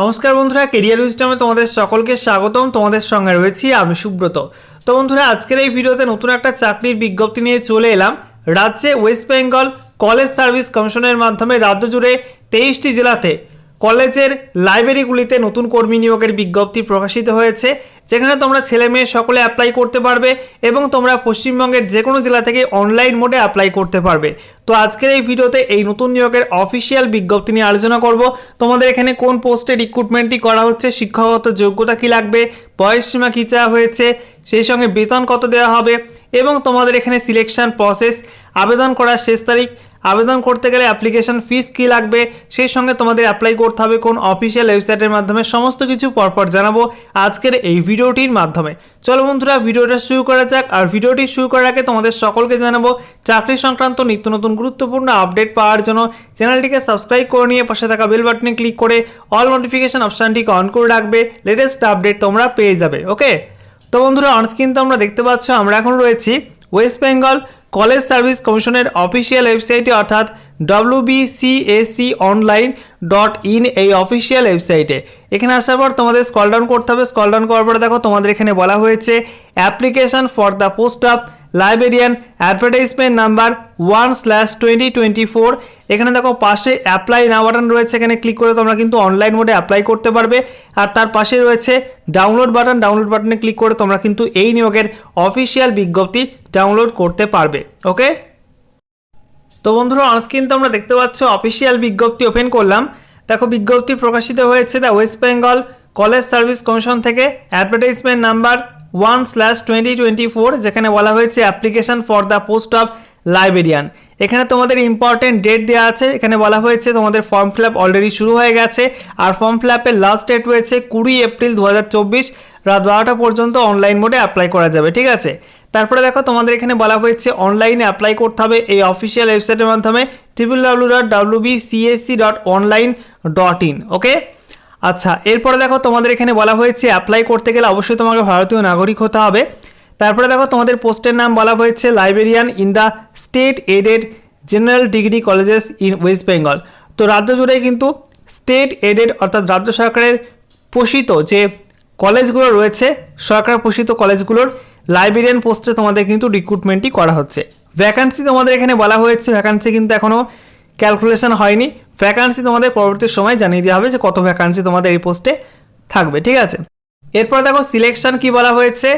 নমস্কার বন্ধুরা কেরিয়ার উইস্টামে তোমাদের সকলকে স্বাগতম, তোমাদের সঙ্গে রয়েছি আমি সুব্রত। তো বন্ধুরা, আজকের এই ভিডিওতে নতুন একটা চাকরির বিজ্ঞপ্তি নিয়ে চলে এলাম। রাজ্যে ওয়েস্ট বেঙ্গল কলেজ সার্ভিস কমিশনের মাধ্যমে রাজ্য জুড়ে তেইশটি জেলাতে। কলেজের লাইব্রেরিগুলিতে নতুন কর্মী নিয়োগের বিজ্ঞপ্তি প্রকাশিত হয়েছে, যেখানে তোমরা ছেলে মেয়ে সকলে অ্যাপ্লাই করতে পারবে এবং তোমরা পশ্চিমবঙ্গের যে কোনো জেলা থেকে অনলাইন মোডে অ্যাপ্লাই করতে পারবে। তো আজকের এই ভিডিওতে এই নতুন নিয়োগের অফিসিয়াল বিজ্ঞপ্তি নিয়ে আলোচনা করব। তোমাদের এখানে কোন পোস্টে রিক্রুটমেন্টটি করা হচ্ছে, শিক্ষাগত যোগ্যতা কী লাগবে বয়সসীমা কী চাওয়া হয়েছে, সেই সঙ্গে বেতন কত দেওয়া হবে, এবং তোমাদের এখানে সিলেকশন প্রসেস আবেদন করার শেষ তারিখ আবেদন করতে গেলে অ্যাপ্লিকেশন ফিস কী লাগবে? সেই সঙ্গে তোমাদের অ্যাপ্লাই করতে হবে কোন অফিসিয়াল ওয়েবসাইটের মাধ্যমে। সমস্ত কিছু পরপর জানাব আজকের এই ভিডিওটির মাধ্যমে। চলো বন্ধুরা, ভিডিওটা শুরু করা যাক। আর ভিডিওটি শুরু করার আগে তোমাদের সকলকে জানাব, চাকরি সংক্রান্ত নিত্য নতুন গুরুত্বপূর্ণ আপডেট পাওয়ার জন্য চ্যানেলটিকে সাবস্ক্রাইব করে নিয়ে পাশে থাকা বেল বাটনে ক্লিক করে অল নোটিফিকেশন অপশানটিকে অন করে রাখবে। লেটেস্ট আপডেট তোমরা পেয়ে যাবে ওকে তো বন্ধুরা অনস্ক্রিন তো আমরা দেখতে পাচ্ছ, আমরা এখন রয়েছি ওয়েস্ট বেঙ্গল কলেজ সার্ভিস কমিশনের অফিসিয়াল ওয়েবসাইটে, অর্থাৎ ডব্লিউবিসিএসি অনলাইন ডট ইন এই অফিসিয়াল ওয়েবসাইটে। এখানে আসার পর তোমাদের স্কল ডাউন করতে হবে। স্কল ডাউন করার পরে দেখো তোমাদের এখানে বলা হয়েছে application for the post of librarian advertisement number one slash twenty twenty four এখানে দেখো পাশে অ্যাপ্লাই না বাটন রয়েছে। এখানে ক্লিক করে তোমরা কিন্তু অনলাইন মোডে অ্যাপ্লাই করতে পারবে। আর তার পাশে রয়েছে ডাউনলোড বাটন ডাউনলোড বাটনে ক্লিক করে তোমরা কিন্তু এই নিয়োগের অফিসিয়াল বিজ্ঞপ্তি ডাউনলোড করতে পারবে ওকে তো বন্ধুরা অনস্ক্রিন তো আমরা দেখতে পাচ্ছ অফিসিয়াল বিজ্ঞপ্তি ওপেন করলাম। দেখো, বিজ্ঞপ্তি প্রকাশিত হয়েছে the West Bengal College Service Commission থেকে। Advertisement number one slash twenty twenty four যেখানে বলা হয়েছে application for the post of librarian এখানে তোমাদের ইম্পর্টেন্ট ডেট দেওয়া আছে। এখানে বলা হয়েছে তোমাদের ফর্ম ফিল আপ অলরেডি শুরু হয়ে গেছে। আর ফর্ম ফিল আপের লাস্ট ডেট রয়েছে কুড়ি এপ্রিল দু হাজার চব্বিশ, রাত বারোটা পর্যন্ত অনলাইন মোডে অ্যাপ্লাই করা যাবে, ঠিক আছে? তারপরে দেখো, তোমাদের এখানে বলা হয়েছে অনলাইনে অ্যাপ্লাই করতে হবে এই অফিসিয়াল ওয়েবসাইটের মাধ্যমে triple W dot W B CSC dot online dot in okay আচ্ছা এরপরে দেখো, তোমাদের এখানে বলা হয়েছে অ্যাপ্লাই করতে গেলে অবশ্যই তোমাকে ভারতীয় নাগরিক হতে হবে। তারপরে দেখো, তোমাদের পোস্টের নাম বলা হয়েছে librarian in the state aided general degree colleges in West Bengal তো রাজ্য জুড়ে কিন্তু স্টেট এডেড অর্থাৎ রাজ্য সরকারের পোষিত যে কলেজগুলো রয়েছে, সরকার পোষিত কলেজগুলোর লাইব্রেরিয়ান পোস্টে তোমাদের কিন্তু রিক্রুটমেন্টই করা হচ্ছে। ভ্যাকান্সি তোমাদের এখানে বলা হয়েছে ভ্যাকান্সি কিন্তু এখনও ক্যালকুলেশন হয়নি। ভ্যাকান্সি তোমাদের পরবর্তী সময় জানিয়ে দেওয়া হবে যে কত ভ্যাকান্সি তোমাদের এই পোস্টে থাকবে, ঠিক আছে? এরপর দেখো সিলেকশন কি বলা হয়েছে।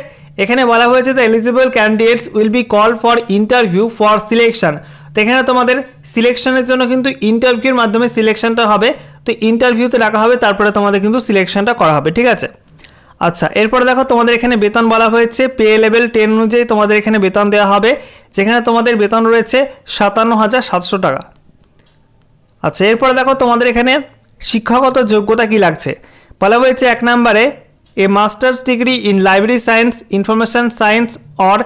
এখানে বলা হয়েছে the eligible candidates will be call for interview for selection তো এখানে তোমাদের সিলেকশনের জন্য কিন্তু ইন্টারভিউর মাধ্যমে সিলেকশনটা হবে। তো ইন্টারভিউতে রাখা হবে, তারপরে তোমাদের কিন্তু সিলেকশনটা করা হবে, ঠিক আছে? আচ্ছা এরপরে দেখো তোমাদের এখানে বেতন বলা হয়েছে। পে লেভেল টেন অনুযায়ী তোমাদের এখানে বেতন দেওয়া হবে। যেখানে তোমাদের বেতন রয়েছে সাতান্ন হাজার সাতশো টাকা। আচ্ছা এরপরে দেখো তোমাদের এখানে শিক্ষাগত যোগ্যতা কি লাগছে? বলা হয়েছে এক নম্বরে a masters degree in library science information science or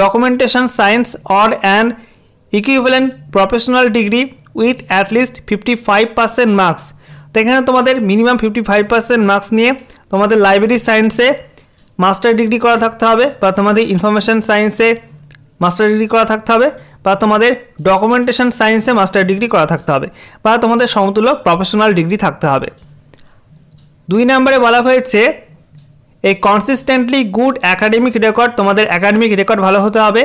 documentation science or and equivalent professional degree with at least fifty five percent marks তো এখানে তোমাদের minimum fifty five percent marks নিয়ে তোমাদের লাইব্রেরি সায়েন্সে মাস্টার ডিগ্রি করা থাকতে হবে, বা তোমাদের ইনফরমেশন সায়েন্সে মাস্টার ডিগ্রি করা থাকতে হবে, বা তোমাদের ডকুমেন্টেশন সায়েন্সে মাস্টার ডিগ্রি করা থাকতে হবে, বা তোমাদের সমতুল্য প্রফেশনাল ডিগ্রি থাকতে হবে। দুই নম্বরে বলা হয়েছে এই কনসিস্টেন্টলি গুড অ্যাকাডেমিক রেকর্ড তোমাদের অ্যাকাডেমিক রেকর্ড ভালো হতে হবে।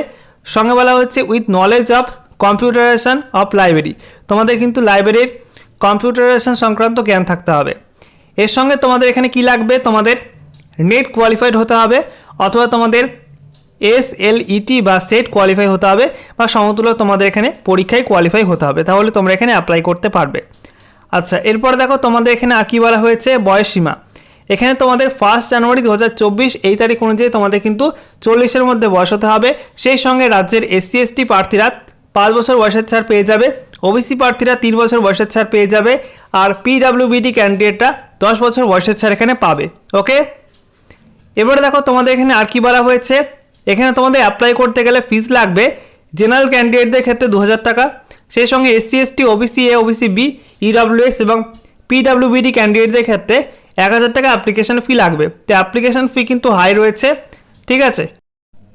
সঙ্গে বলা হচ্ছে with knowledge of computerisation of library তোমাদের কিন্তু লাইব্রেরির কম্পিউটারাইজেশন সংক্রান্ত জ্ঞান থাকতে হবে। এর সঙ্গে তোমাদের এখানে কি লাগবে? তোমাদের নেট কোয়ালিফাইড হতে হবে অথবা তোমাদের এস এল ইটি বা সেট কোয়ালিফাই হতে হবে বা সমতুল্য তোমাদের এখানে পরীক্ষায় কোয়ালিফাই হতে হবে। তাহলে তোমরা এখানে অ্যাপ্লাই করতে পারবে। আচ্ছা এরপর দেখো তোমাদের এখানে আর কি বলা হয়েছে? বয়স সীমা এখানে তোমাদের ফার্স্ট জানুয়ারি দু হাজার চব্বিশ এই তারিখ অনুযায়ী তোমাদের কিন্তু চল্লিশের মধ্যে বয়স হতে হবে। সেই সঙ্গে রাজ্যের এসসি এসটি প্রার্থীরা পাঁচ বছর বয়সের ছাড় পেয়ে যাবে। ওবিসি প্রার্থীরা তিন বছর বয়সের ছাড় পেয়ে যাবে আর পিডাব্লিউবিডি ক্যান্ডিডেটরা দশ বছর বয়সের ছাড় এখানে পাবে, ওকে? এবারে দেখো তোমাদের এখানে আর কি বলা হয়েছে। এখানে তোমাদের অ্যাপ্লাই করতে গেলে ফিস লাগবে জেনারেল ক্যান্ডিডেটদের ক্ষেত্রে দু হাজার টাকা, সেই সঙ্গে SC ST OBC A OBC B EWS এবং পিডাব্লিউবিডি ক্যান্ডিডেটদের ক্ষেত্রে এক হাজার টাকা অ্যাপ্লিকেশন ফি লাগবে। তো অ্যাপ্লিকেশন ফি কিন্তু হাই রয়েছে, ঠিক আছে?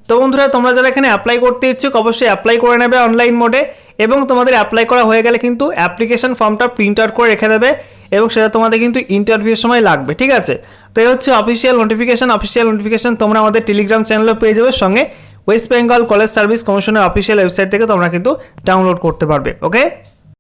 তো বন্ধুরা, তোমরা যারা এখানে অ্যাপ্লাই করতে ইচ্ছুক, অবশ্যই অ্যাপ্লাই করে নেবে অনলাইন মোডে এবং তোমাদের অ্যাপ্লাই করা হয়ে গেলে কিন্তু অ্যাপ্লিকেশন ফর্মটা প্রিন্ট আউট করে রেখে দেবে এবং সেটা তোমাদের কিন্তু ইন্টারভিউর সময় লাগবে, ঠিক আছে? তো এই হচ্ছে অফিসিয়াল নোটিফিকেশান অফিসিয়াল নোটিফিকেশান তোমরা আমাদের টেলিগ্রাম চ্যানেলেও পেয়ে যাবে। সঙ্গে ওয়েস্ট বেঙ্গল কলেজ সার্ভিস কমিশনের অফিসিয়াল ওয়েবসাইট থেকে তোমরা কিন্তু ডাউনলোড করতে পারবে ওকে